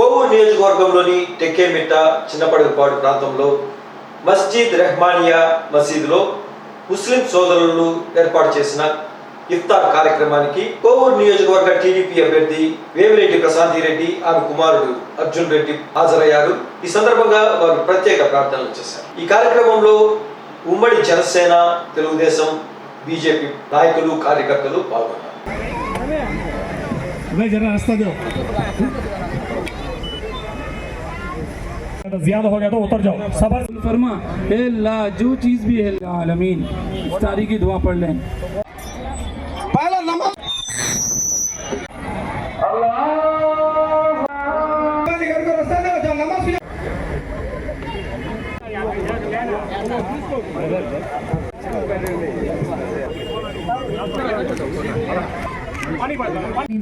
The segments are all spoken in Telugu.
కోవూరు నియోజకవర్గంలోని టెక్కేమిట్ట చిన్నపడగపాడు ప్రాంతంలో మస్జిద్ రెహ్మానియా మసీదులో ముస్లిం సోదరులు ఏర్పాటు చేసిన ఇఫ్తార్ కార్యక్రమానికి కోవూరు నియోజకవర్గ టీడీపీ అభ్యర్థి వేమిరెడ్డి ప్రశాంతి రెడ్డి ఆమె కుమారుడు అర్జున్ రెడ్డి హాజరయ్యారు. ఈ సందర్భంగా వారు ప్రత్యేక ప్రార్థనలు చేశారు. ఈ కార్యక్రమంలో ఉమ్మడి జనసేన తెలుగుదేశం బీజేపీ నాయకులు కార్యకర్తలు పాల్గొన్నారు. ज़्यादा हो गया तो उतर जाओ। सबर फरमा ए ला जो चीज़ भी है आलमीन इफ्तारी की दुआ पढ़ लें।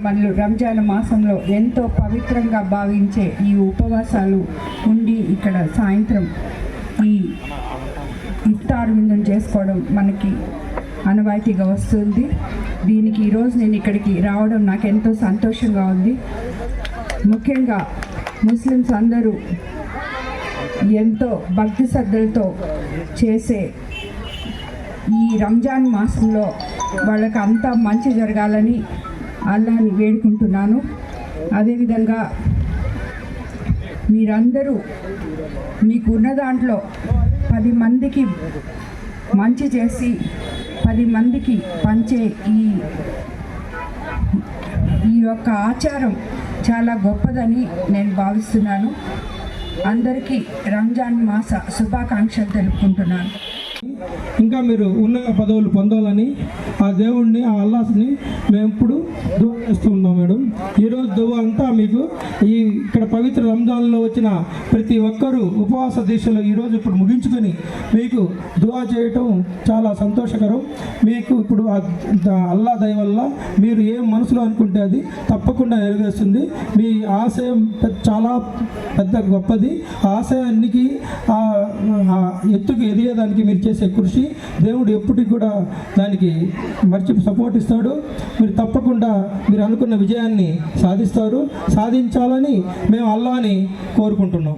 మనలు రంజాన్ మాసంలో ఎంతో పవిత్రంగా భావించే ఈ ఉపవాసాలు ఉండి ఇక్కడ సాయంత్రం ఈ ఇఫ్తార్ విందును చేసుకోవడం మనకి అనవాయితీగా వస్తుంది. దీనికి ఈరోజు నేను ఇక్కడికి రావడం నాకు ఎంతో సంతోషంగా ఉంది. ముఖ్యంగా ముస్లిమ్స్ అందరూ ఎంతో భక్తి శ్రద్ధలతో చేసే ఈ రంజాన్ మాసంలో వాళ్ళకి అంతా మంచి జరగాలని అల్లాని వేడుకుంటున్నాను. అదేవిధంగా మీరందరూ మీకున్న దాంట్లో పది మందికి మంచి చేసి పది మందికి పంచే ఈ ఈ యొక్క ఆచారం చాలా గొప్పదని నేను భావిస్తున్నాను. అందరికీ రంజాన్ మాస శుభాకాంక్షలు తెలుపుకుంటున్నాను. ఇంకా మీరు ఉన్నత పదవులు పొందాలని ఆ దేవుణ్ణి ఆ అల్లాస్ని మేము ఇప్పుడు దువా చేస్తున్నాం మేడం. ఈరోజు దువా అంతా మీకు ఈ ఇక్కడ పవిత్ర రంజాన్లో వచ్చిన ప్రతి ఒక్కరూ ఉపవాస దీక్షలో ఈరోజు ఇప్పుడు ముగించుకొని మీకు దువా చేయటం చాలా సంతోషకరం. మీకు ఇప్పుడు అల్లా దయ వల్ల మీరు ఏం మనసులో అనుకుంటే అది తప్పకుండా నెరవేరుస్తుంది. మీ ఆశయం చాలా పెద్ద గొప్పది. ఆశయానికి ఆ ఎత్తుకు ఎదిగేదానికి మీరు చేసే కృషి దేవుడు ఎప్పటికి కూడా దానికి మర్చి సపోర్ట్ ఇస్తాడు. మీరు తప్పకుండా మీరు అనుకున్న విజయాన్ని సాధిస్తారు. సాధించాలని మేము అల్లాని కోరుకుంటున్నాం.